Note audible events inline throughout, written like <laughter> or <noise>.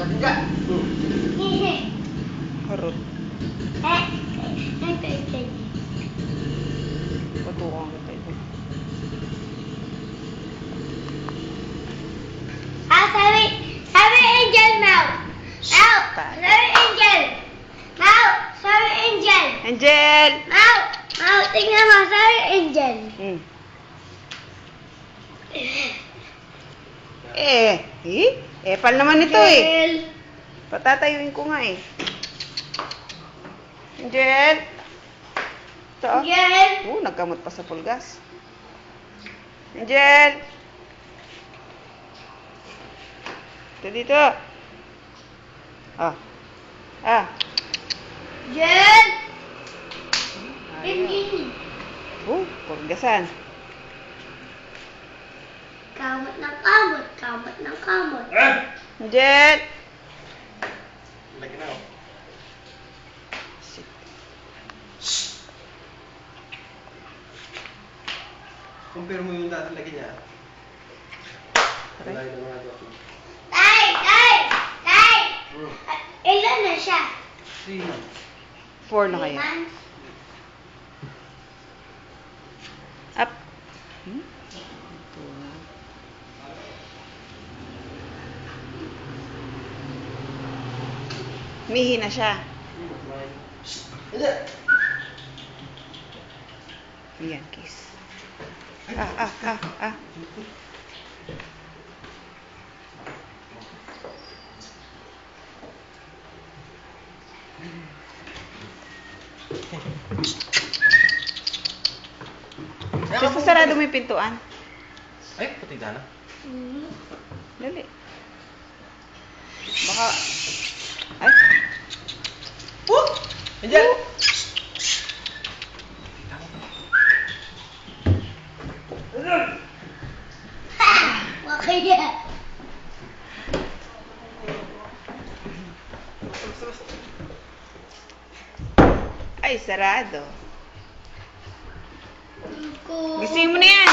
Maganda. Harot. Eh, ito, ito. Patukan kita ito. Ah, sabi, sabi Angel Mau. Mau, Tayo. sabi Angel. Mau, sabi Angel. Angel! Mau, Mau, tingnan mo, sabi Angel. Hmm. Eh, eh? Epal naman ito eh. Angel. Patatayuin ko nga eh. Angel! Ito. Angel. Oh, nagkamot pa sa pulgas. Angel! Ito dito. Ah. Ah. Angel. Ayaw. Angel. Oh, pulgasan. Kamot ng kamot, kamot ng kamot. Lagi na. oh. Sit. Compare mo yung dati lagi niya. Dati. Tay, tay, tay. Hmm. Ah, Ilan na siya? Three months. Four na Three kaya. months? Up. Hmm? Ito na. Mihi na siya. Ayan, kiss. Ah, ah, ah, ah. Just sarado mo yung pintuan. Ay, puti na. Mhm. Dali. Baka... Angel! <laughs> Makaya. ay, sarado. Gising mo na yan.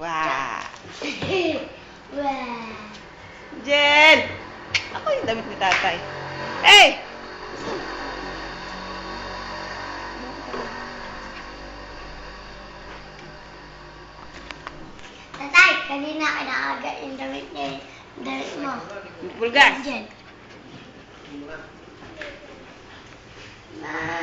Wow. <laughs> Wow. Jen! Ako yung damit ni tatay. Hey! Kanina, inaaga yung damit niya, yung damit mo. Bulgas. Diyan. Ma.